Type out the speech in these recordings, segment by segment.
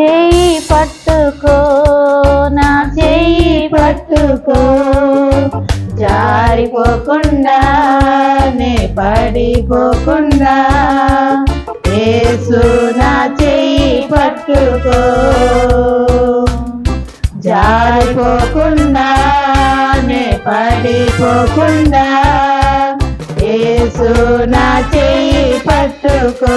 చెయ్యి పట్టుకో నా చెయ్యి పట్టుకో. జారిపోకుండా నే పడిపోకుండా ఏసు నా చెయ్యి పట్టుకో. జారిపోకుండా నే పడిపోకుండా ఏసు నా చెయ్యి పట్టుకో.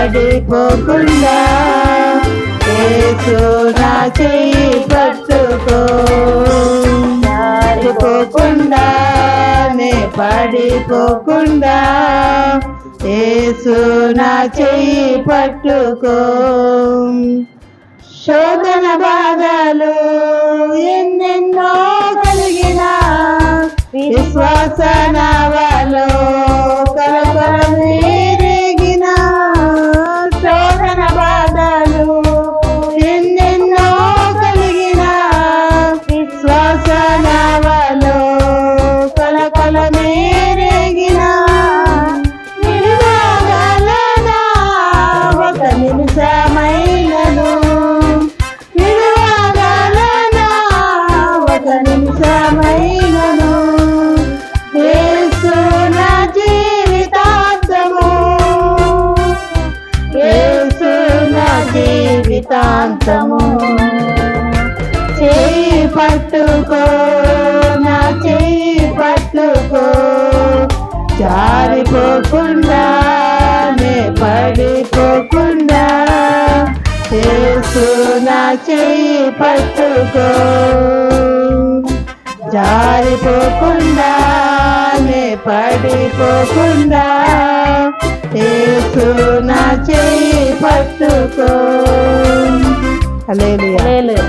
పడిపోకుండా నా చెయ్యి పట్టుకో. జారిపోకుండా నే పడిపోకుండా. యేసు నా చెయ్యి పట్టుకో. శోధన బాధలు ఎన్నెన్నో కలిగిన విశ్వాస శాంతము. చేయి పట్టుకో నా చేయి పట్టుకో. జారిపోకుండా నే పడిపోకుండా యేసు నా చేయి పట్టుకో. జారిపోకుండా నే పడిపోకుండా యేసు నా చేయి పట్టుకో. హల్లెలూయా హల్లెలూయా